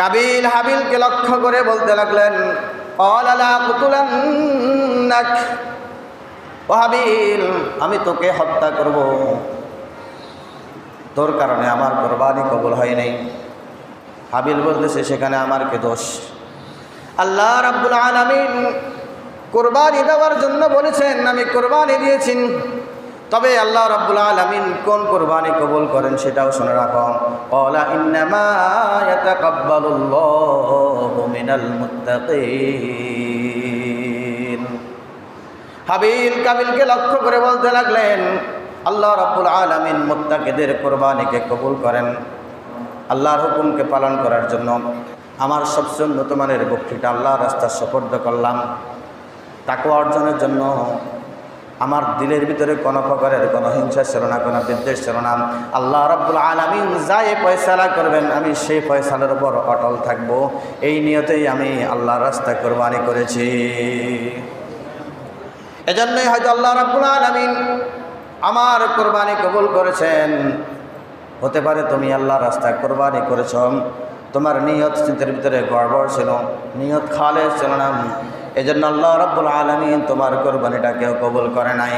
কাবিল হাবিলকে লক্ষ্য করে বলতে লাগলেন ও হাবিল, আমি তোকে হত্যা করব। তোর কারণে আমার কোরবানি কবল হয় নাই। হাবিল বলতেছে, সেখানে আমার কে দোষ? আল্লাহ রাব্বুল আলামিন কোরবানি দেওয়ার জন্য বলেছেন, আমি কোরবানি দিয়েছি। তবে আল্লাহ রাব্বুল আলামিন কোন কোরবানি কবুল করেন সেটাও শুনে রাখো। ওলা ইন্নামা ইয়াতাকাব্বালুল্লাহু মিনাল মুত্তাকিন। হাবিল কাবিলকে লক্ষ্য করে বলতে লাগলেন, আল্লাহ রাব্বুল আলামিন মুত্তাকিদের কোরবানিকে কবুল করেন। আল্লাহর হুকুমকে পালন করার জন্য। আমার সবচেয়ে উন্নত মানের বক্তৃতা আল্লাহ রাস্তা সফর্দ করলাম। তাকে অর্জনের জন্য আমার দিলের ভিতরে কোনো প্রকারের কোনো হিংসা ছিল না, কোনো বিদ্বেষ ছিল না। আল্লাহ রাব্বুল আলামিন যাই ফয়সালা করবেন, আমি সেই ফয়সালার উপর অটল থাকব। এই নিয়তেই আমি আল্লাহ রাস্তা কোরবানি করেছি। এজন্যই হয়তো আল্লাহ রাব্বুল আলামিন আমার কোরবানি কবুল করেছেন। হতে পারে তুমি আল্লাহ রাস্তা কোরবানি করেছ। তোমার নিয়ত চিন্তার ভিতরে গড়বড় ছিল, নিয়ত খালে ছিল না। এই জন্য আল্লাহ রব্বুল আলমিন তোমার কোরবানিটাকেও কবুল করে নাই।